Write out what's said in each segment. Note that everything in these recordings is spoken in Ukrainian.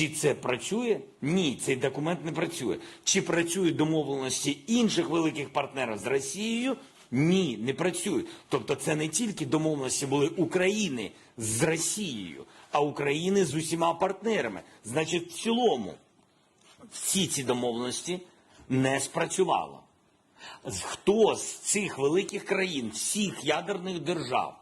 Чи це працює? Ні, цей документ не працює. Чи працюють домовленості інших великих партнерів з Росією? Ні, не працюють. Тобто це не тільки домовленості були України з Росією, а України з усіма партнерами. Значить, в цілому всі ці домовленості не спрацювали. З- Хто з цих великих країн, всіх ядерних держав,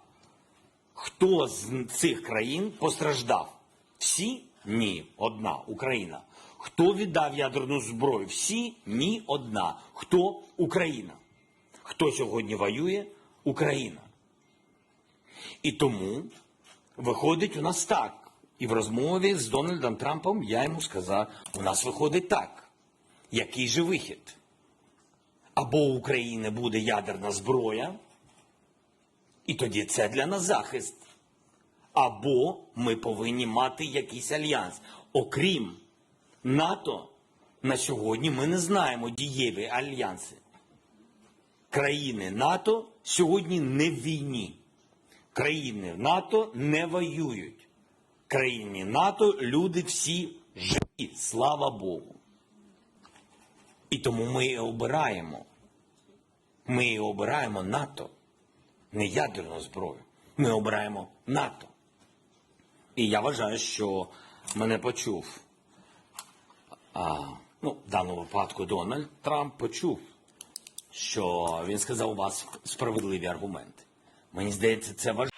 хто з цих країн постраждав? Всі? Ні, одна Україна. Хто віддав ядерну зброю? Всі? Ні, одна. Хто? Україна. Хто сьогодні воює? Україна. І тому виходить у нас так. І в розмові з Дональдом Трампом я йому сказав: у нас виходить так. Який же вихід? Або у України буде ядерна зброя, і тоді це для нас захист. Або ми повинні мати якийсь альянс. Окрім НАТО, на сьогодні ми не знаємо дієві альянси. Країни НАТО сьогодні не в війні. Країни НАТО не воюють. Країни НАТО люди всі живі, слава Богу. І тому ми і обираємо. Ми і обираємо НАТО, не ядерну зброю. Ми обираємо НАТО. І я вважаю, що мене почув. А, ну, в даному випадку Дональд Трамп почув, що він сказав у вас справедливі аргументи. Мені здається, це важливо.